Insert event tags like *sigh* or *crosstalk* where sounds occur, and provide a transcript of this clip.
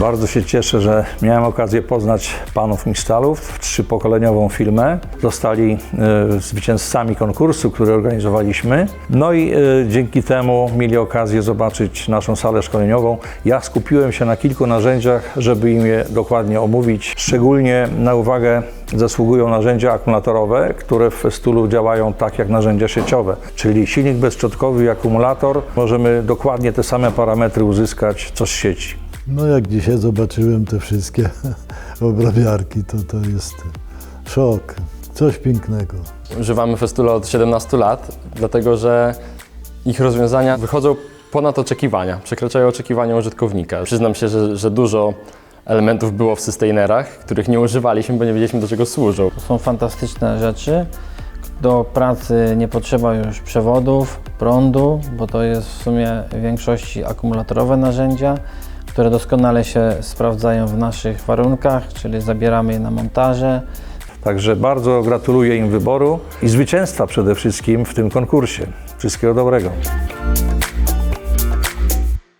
Bardzo się cieszę, że miałem okazję poznać panów Mistalów, trzypokoleniową firmę. Zostali e, zwycięzcami konkursu, który organizowaliśmy. No i e, dzięki temu mieli okazję zobaczyć naszą salę szkoleniową. Ja skupiłem się na kilku narzędziach, żeby im je dokładnie omówić. Szczególnie na uwagę zasługują narzędzia akumulatorowe, które w Festulu działają tak jak narzędzia sieciowe, czyli silnik bezszczotkowy i akumulator. Możemy dokładnie te same parametry uzyskać co z sieci. No jak dzisiaj zobaczyłem te wszystkie *laughs* obrabiarki, to to jest szok. Coś pięknego. Używamy Festula od 17 lat, dlatego że ich rozwiązania wychodzą ponad oczekiwania, przekraczają oczekiwania użytkownika. Przyznam się, że, że dużo elementów było w sustainerach, których nie używaliśmy, bo nie wiedzieliśmy do czego służą. To są fantastyczne rzeczy. Do pracy nie potrzeba już przewodów, prądu, bo to jest w sumie w większości akumulatorowe narzędzia, które doskonale się sprawdzają w naszych warunkach, czyli zabieramy je na montaże. Także bardzo gratuluję im wyboru i zwycięstwa przede wszystkim w tym konkursie. Wszystkiego dobrego.